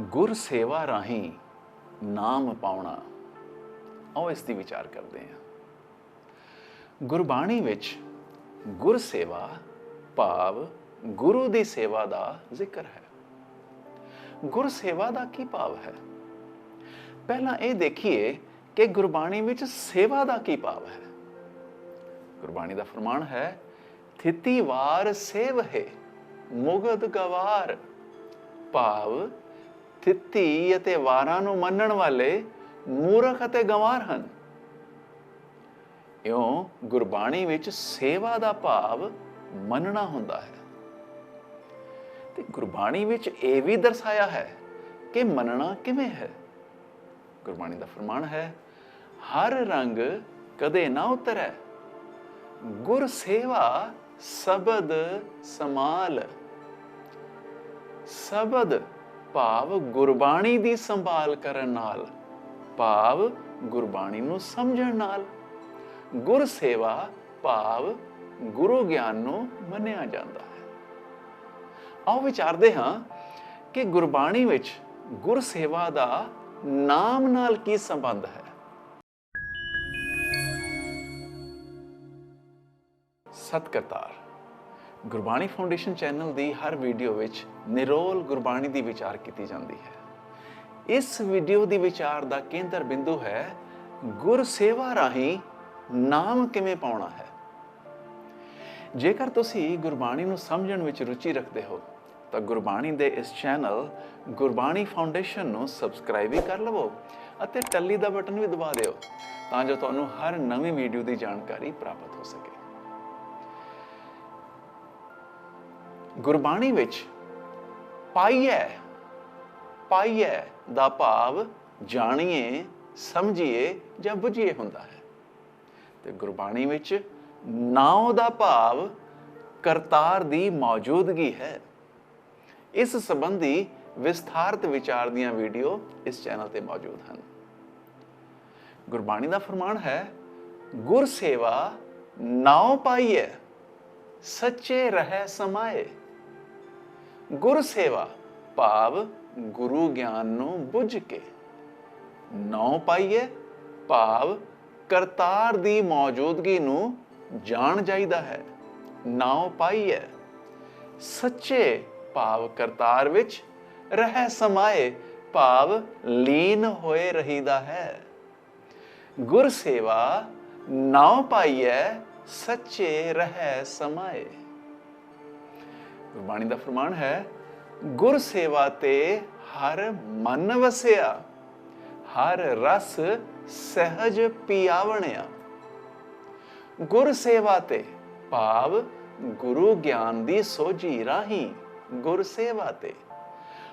ਗੁਰ ਸੇਵਾ ਰਾਹੀਂ ਨਾਮ ਪਾਉਣਾ ਆਓ ਇਸ ਦੀ ਵਿਚਾਰ ਕਰਦੇ ਹਾਂ। ਗੁਰਬਾਣੀ ਵਿੱਚ ਗੁਰ ਸੇਵਾ ਭਾਵ ਗੁਰੂ ਦੀ ਸੇਵਾ ਦਾ ਜ਼ਿਕਰ ਹੈ। ਗੁਰ ਸੇਵਾ ਦਾ ਕੀ ਭਾਵ ਹੈ? ਪਹਿਲਾਂ ਇਹ ਦੇਖੀਏ ਕਿ ਗੁਰਬਾਣੀ ਵਿੱਚ ਸੇਵਾ ਦਾ ਕੀ ਭਾਵ ਹੈ। ਗੁਰਬਾਣੀ ਦਾ ਫਰਮਾਨ ਹੈ, ਥਿਤੀ ਵਾਰ ਸੇਵ ਹੈ ਮੁਗਦ ਗਵਾਰ, ਭਾਵ ਥਿਤੀ ਅਤੇ ਵਾਰਾਂ ਨੂੰ ਮੰਨਣ ਵਾਲੇ ਮੂਰਖ ਅਤੇ ਗਵਾਰ ਹਨ। ਇਉਂ ਗੁਰਬਾਣੀ ਵਿੱਚ ਸੇਵਾ ਦਾ ਭਾਵ ਮੰਨਣਾ ਹੁੰਦਾ ਹੈ। ਤੇ ਗੁਰਬਾਣੀ ਵਿੱਚ ਇਹ ਵੀ ਦਰਸਾਇਆ ਹੈ ਕਿ ਮੰਨਣਾ ਕਿਵੇਂ ਹੈ? ਗੁਰਬਾਣੀ ਦਾ ਫਰਮਾਨ ਹੈ, ਹਰ ਰੰਗ ਕਦੇ ਨਾ ਉਤਰੈ। ਗੁਰ ਸੇਵਾ ਸਬਦ ਸਮਾਲ। ਸਬਦ ਭਾਵ ਗੁਰਬਾਣੀ ਦੀ ਸੰਭਾਲ ਕਰਨ ਨਾਲ, ਭਾਵ ਗੁਰਬਾਣੀ ਨੂੰ ਸਮਝਣ ਨਾਲ। ਗੁਰ ਸੇਵਾ ਭਾਵ ਗੁਰੂ ਗਿਆਨ ਨੂੰ ਮੰਨਿਆ ਜਾਂਦਾ ਹੈ। ਆਓ ਵਿਚਾਰਦੇ ਹਾਂ ਕਿ ਗੁਰਬਾਣੀ ਵਿੱਚ ਗੁਰ ਸੇਵਾ ਦਾ ਨਾਮ ਨਾਲ ਕੀ ਸੰਬੰਧ ਹੈ। ਸਤਿਕਰਤਾਰ ਗੁਰਬਾਣੀ ਫਾਊਂਡੇਸ਼ਨ ਚੈਨਲ ਦੀ ਹਰ ਵੀਡੀਓ ਵਿੱਚ ਨਿਰੋਲ ਗੁਰਬਾਣੀ ਦੀ ਵਿਚਾਰ ਕੀਤੀ ਜਾਂਦੀ ਹੈ। ਇਸ ਵੀਡੀਓ ਦੀ ਵਿਚਾਰ ਦਾ ਕੇਂਦਰ ਬਿੰਦੂ ਹੈ ਗੁਰ ਸੇਵਾ ਰਾਹੀਂ ਨਾਮ ਕਿਵੇਂ ਪਾਉਣਾ ਹੈ। ਜੇਕਰ ਤੁਸੀਂ ਗੁਰਬਾਣੀ ਨੂੰ ਸਮਝਣ ਵਿੱਚ ਰੁਚੀ ਰੱਖਦੇ ਹੋ, ਤਾਂ ਗੁਰਬਾਣੀ ਦੇ ਇਸ ਚੈਨਲ ਗੁਰਬਾਣੀ ਫਾਊਂਡੇਸ਼ਨ ਨੂੰ ਸਬਸਕ੍ਰਾਈਬ ਵੀ ਕਰ ਲਵੋ ਅਤੇ ਟੱਲੀ ਦਾ ਬਟਨ ਵੀ ਦਬਾ ਦਿਓ, ਤਾਂ ਜੋ ਤੁਹਾਨੂੰ ਹਰ ਨਵੀਂ ਵੀਡੀਓ ਦੀ ਜਾਣਕਾਰੀ ਪ੍ਰਾਪਤ ਹੋ ਸਕੇ। ਗੁਰਬਾਣੀ ਵਿੱਚ ਪਾਈਐ ਪਾਈਐ ਦਾ ਭਾਵ ਜਾਣੀਏ, ਸਮਝੀਏ ਜਾਂ ਬੁਝੀਏ ਹੁੰਦਾ ਹੈ। ਤੇ ਗੁਰਬਾਣੀ ਵਿੱਚ ਨਾਉ ਦਾ ਭਾਵ ਕਰਤਾਰ ਦੀ ਮੌਜੂਦਗੀ ਹੈ। ਇਸ ਸੰਬੰਧੀ ਵਿਸਥਾਰਤ ਵਿਚਾਰ ਦੀਆਂ ਵੀਡੀਓ ਇਸ ਚੈਨਲ ਤੇ ਮੌਜੂਦ ਹਨ। ਗੁਰਬਾਣੀ ਦਾ ਫਰਮਾਨ ਹੈ, ਗੁਰ ਸੇਵਾ ਨਾਉ ਪਾਈਐ, ਸੱਚੇ ਰਹਿ ਸਮਾਏ। ਗੁਰ ਸੇਵਾ ਭਾਵ ਗੁਰੂ ਗਿਆਨ ਨੂੰ ਬੁੱਝ ਕੇ। ਨੌ ਪਾਈਏ, ਭਾਵ ਕਰਤਾਰ ਦੀ ਮੌਜੂਦਗੀ ਨੂੰ ਜਾਣ ਜਾਈਦਾ ਹੈ। ਨਾਉ ਪਾਈਏ, ਸੱਚੇ ਭਾਵ ਕਰਤਾਰ ਵਿੱਚ ਰਹਿ ਸਮਾਏ, ਭਾਵ ਲੀਨ ਹੋਏ ਰਹੀਦਾ ਹੈ। ਗੁਰ ਸੇਵਾ ਨਾਉ ਪਾਈਏ, ਸੱਚੇ ਰਹਿ ਸਮਾਏ। ਗੁਰਬਾਣੀ ਦਾ ਫਰਮਾਨ ਹੈ, ਗੁਰ ਸੇਵਾ ਤੇ ਹਰ ਮਨ ਵਸਿਆ, ਹਰ ਰਸ ਸਹਿਜ ਪਿਆਵਣਿਆ। ਗੁਰ ਸੇਵਾ ਤੇ ਭਾਵ ਗੁਰੂ ਗਿਆਨ ਦੀ ਸੋਝੀ ਰਾਹੀਂ ਗੁਰ ਸੇਵਾ ਤੇ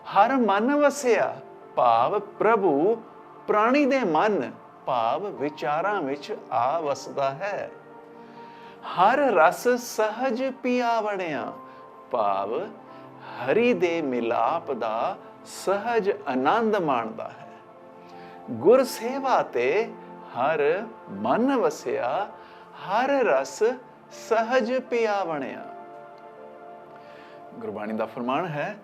ਹਰ ਮਨ ਵਸਿਆ, ਭਾਵ ਪ੍ਰਭੂ ਪ੍ਰਾਣੀ ਦੇ ਮਨ, ਭਾਵ ਵਿਚਾਰਾਂ ਵਿੱਚ ਆ ਵਸਦਾ ਹੈ। ਹਰ ਰਸ ਸਹਜ ਪਿਆਵਣਿਆ ਭਾਵ ਹਰੀ ਦੇ ਮਿਲਾਪ ਦਾ ਸਹਜ ਆਨੰਦ ਮਾਣਦਾ ਹੈ। ਗੁਰ ਸੇਵਾ ਤੇ ਹਰ ਮਨ ਵਸਿਆ, ਹਰ ਰਸ ਸਹਜ ਪਿਆਵਣਿਆ। ਗੁਰਬਾਣੀ ਦਾ ਫਰਮਾਨ ਹੈ,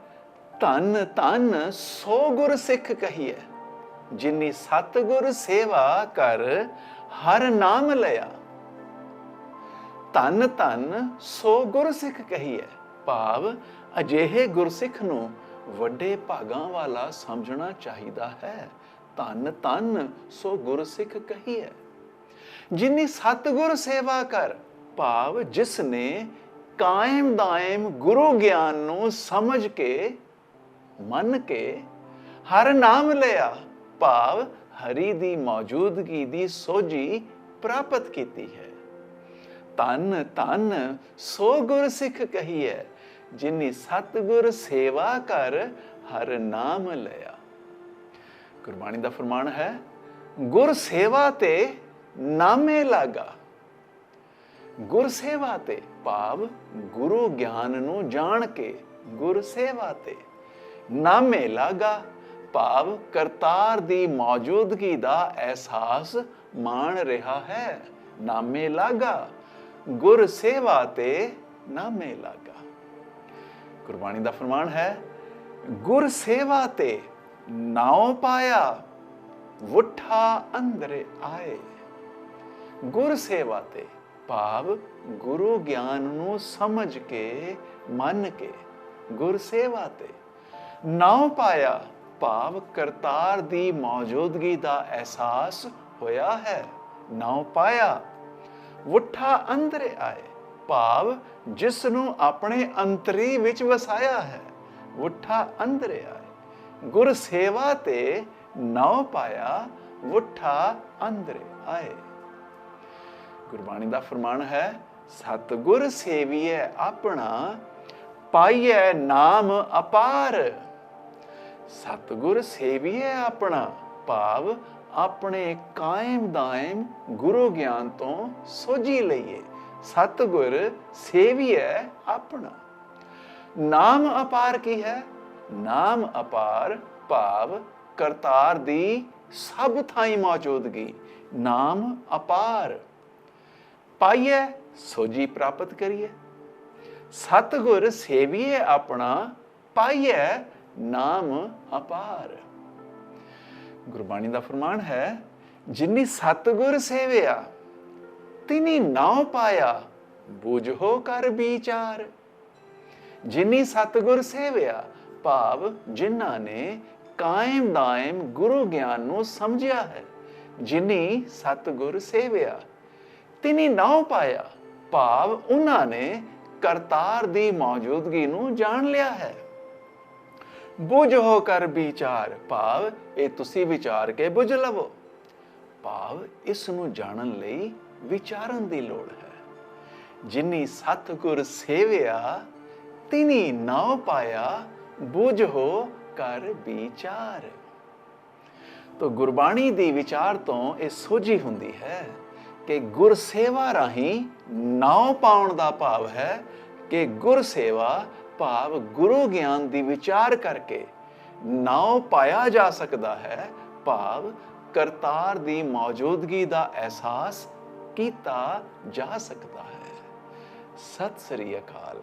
ਧੰਨ ਧੰਨ ਸੋ ਗੁਰ ਸਿੱਖ ਕਹੀਏ ਜਿਨੀ ਸਤਗੁਰ ਸੇਵਾ ਕਰ ਹਰ ਨਾਮ ਲਿਆ। ਧਨ, ਧੰਨ ਸੋ ਗੁਰ ਸਿੱਖ ਕਹੀਏ ਭਾਵ ਅਜਿਹੇ ਗੁਰਸਿੱਖ ਨੂੰ ਵੱਡੇ ਭਾਗਾਂ ਵਾਲਾ ਸਮਝਣਾ ਚਾਹੀਦਾ ਹੈ। ਧੰਨ ਧੰਨ, ਸੋ ਗੁਰਸਿੱਖ ਕਹੀਏ ਜਿਨੀ ਸਤਗੁਰ ਸੇਵਾ ਕਰ, ਭਾਵ ਜਿਸ ਨੇ ਕਾਇਮ ਦਾਇਮ ਗੁਰੂ ਗਿਆਨ ਨੂੰ ਸਮਝ ਕੇ, ਮੰਨ ਕੇ ਹਰ ਨਾਮ ਲਿਆ, ਭਾਵ ਹਰੀ ਦੀ ਮੌਜੂਦਗੀ ਦੀ ਸੋਝੀ ਪ੍ਰਾਪਤ ਕੀਤੀ ਹੈ। ਤਨ ਤਨ ਸੋ ਗੁਰ ਸਿੱਖ ਕਹੀਏ ਜਿਨੀ ਸਤਗੁਰ ਸੇਵਾ ਕਰ, ਹਰ ਨਾਮ ਲਿਆ। ਗੁਰਬਾਣੀ ਦਾ ਫਰਮਾਨ ਹੈ, ਗੁਰ ਸੇਵਾ ਤੇ ਨਾਮੇ ਲਾਗਾ। ਗੁਰ ਸੇਵਾ ਤੇ ਭਾਵ ਗੁਰੂ ਗਿਆਨ ਨੂੰ ਜਾਣ ਕੇ ਗੁਰ ਸੇਵਾ ਤੇ ਨਾਮੇ ਲਾਗਾ। ਭਾਵ ਕਰਤਾਰ ਦੀ ਮੌਜੂਦਗੀ ਦਾ ਅਹਿਸਾਸ ਮਾਣ ਰਿਹਾ ਹੈ, ਨਾਮੇ ਲਾਗਾ। ਗੁਰ ਸੇਵਾ ਤੇ ਨਾਮੇ ਲਾਗਾ। ਗੁਰਬਾਣੀ ਦਾ ਫਰਮਾਨ ਹੈ, ਗੁਰ ਸੇਵਾ ਤੇ ਨਾਉ ਪਾਇਆ, ਵੁੱਠਾ ਅੰਦਰੇ ਆਏ। ਗੁਰ ਸੇਵਾ ਤੇ ਭਾਵ ਗੁਰੂ ਗਿਆਨ ਨੂੰ ਸਮਝ ਕੇ, ਮੰਨ ਕੇ ਗੁਰ ਸੇਵਾ ਤੇ ਨਾਉ ਪਾਇਆ, ਭਾਵ ਕਰਤਾਰ ਦੀ ਮੌਜੂਦਗੀ ਦਾ ਅਹਿਸਾਸ ਹੋਇਆ ਹੈ। ਨਾਉ ਪਾਇਆ, ਵੁੱਠਾ ਅੰਦਰੇ ਆਏ, ਭਾਵ ਜਿਸ ਨੂੰ ਆਪਣੇ ਅੰਤਰੀ ਵਿੱਚ ਵਸਾਇਆ ਹੈ, ਵੁੱਠਾ ਅੰਦਰੇ ਆਏ ਗੁਰ ਸੇਵਾ ਤੇ ਨਾਉ ਪਾਇਆ, ਵੁੱਠਾ ਅੰਦਰੇ ਆਏ ਗੁਰਬਾਣੀ ਦਾ ਫਰਮਾਨ ਹੈ, ਸਤਗੁਰ ਸੇਵੀਐ ਆਪਣਾ, ਪਾਈਐ ਨਾਮ ਅਪਾਰ। ਸਤਗੁਰ ਸੇਵੀਐ ਆਪਣਾ, ਭਾਵ ਆਪਣੇ ਕਾਇਮ ਦਾਇਮ ਗੁਰੂ ਗਿਆਨ ਤੋਂ ਸੋਝੀ ਲਈਏ। ਸਤਗੁਰ ਸੇਵੀਐ ਆਪਣਾ। ਨਾਮ ਅਪਾਰ ਕੀ ਹੈ? ਨਾਮ ਅਪਾਰ ਭਾਵ ਕਰਤਾਰ ਦੀ ਸਭ ਥਾਈ ਮੌਜੂਦਗੀ। ਨਾਮ ਅਪਾਰ। ਪਾਈਏ ਸੋਜੀ ਪ੍ਰਾਪਤ ਕਰੀਏ ਸਤਗੁਰ ਸੇਵੀਏ ਆਪਣਾ ਪਾਈਏ ਨਾਮ ਅਪਾਰ। ਗੁਰਬਾਣੀ ਦਾ ਫਰਮਾਨ ਹੈ, ਜਿਨੀ ਸਤਗੁਰ ਸੇਵਿਆ ਤਿਨੀ ਨਾਉ ਪਾਇਆ, ਬੁਝੋ ਕਰ ਵਿਚਾਰ ਜਿਨੀ ਸਤਗੁਰ ਸੇਵਿਆ, ਭਾਵ ਜਿਨ੍ਹਾਂ ਨੇ ਕਾਇਮ ਦਾਇਮ ਗੁਰੂ ਗਿਆਨ ਨੂੰ ਸਮਝਿਆ ਹੈ, ਜਿਨੀ ਸਤਗੁਰ ਸੇਵਿਆ। ਤਿਨੀ ਨਾਉ ਪਾਇਆ, ਭਾਵ ਉਹਨਾਂ ਨੇ ਕਰਤਾਰ ਦੀ ਮੌਜੂਦਗੀ ਨੂੰ ਜਾਣ ਲਿਆ ਹੈ। ਬੁਝ ਹੋ ਕਰ ਵਿਚਾਰ ਭਾਵ ਇਹ ਤੁਸੀਂ ਵਿਚਾਰ ਕੇ ਬੁਝ ਲਵੋ। ਭਾਵ ਇਸ ਨੂੰ ਜਾਣਨ ਲਈ ਵਿਚਾਰਨ ਦੀ ਲੋੜ ਹੈ। ਜਿਨੀ ਸਤਗੁਰ ਸੇਵਿਆ, ਤਿਨੀ ਨਾਉ ਪਾਇਆ, ਬੁਝ ਕਰ ਵਿਚਾਰ। ਤੋ ਗੁਰਬਾਣੀ ਦੀ ਵਿਚਾਰ ਤੋਂ ਇਹ ਸੋਝੀ ਹੁੰਦੀ ਹੈ ਕਿ ਗੁਰ ਸੇਵਾ ਰਾਹੀਂ ਨਾਉ ਪਾਉਣ ਦਾ ਭਾਵ ਹੈ ਕਿ ਗੁਰ ਸੇਵਾ ਭਾਵ ਗੁਰੂ ਗਿਆਨ ਦੀ ਵਿਚਾਰ ਕਰਕੇ ਨਾਉ ਪਾਇਆ ਜਾ ਸਕਦਾ ਹੈ। ਭਾਵ ਕਰਤਾਰ ਦੀ ਮੌਜੂਦਗੀ ਦਾ ਅਹਿਸਾਸ ਕੀਤਾ ਜਾ ਸਕਦਾ ਹੈ। ਸਤਿ ਸ੍ਰੀ ਅਕਾਲ।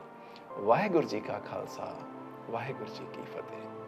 ਵਾਹਿਗੁਰੂ ਜੀ ਕਾ ਖਾਲਸਾ, ਵਾਹਿਗੁਰੂ ਜੀ ਕੀ ਫਤਿਹ।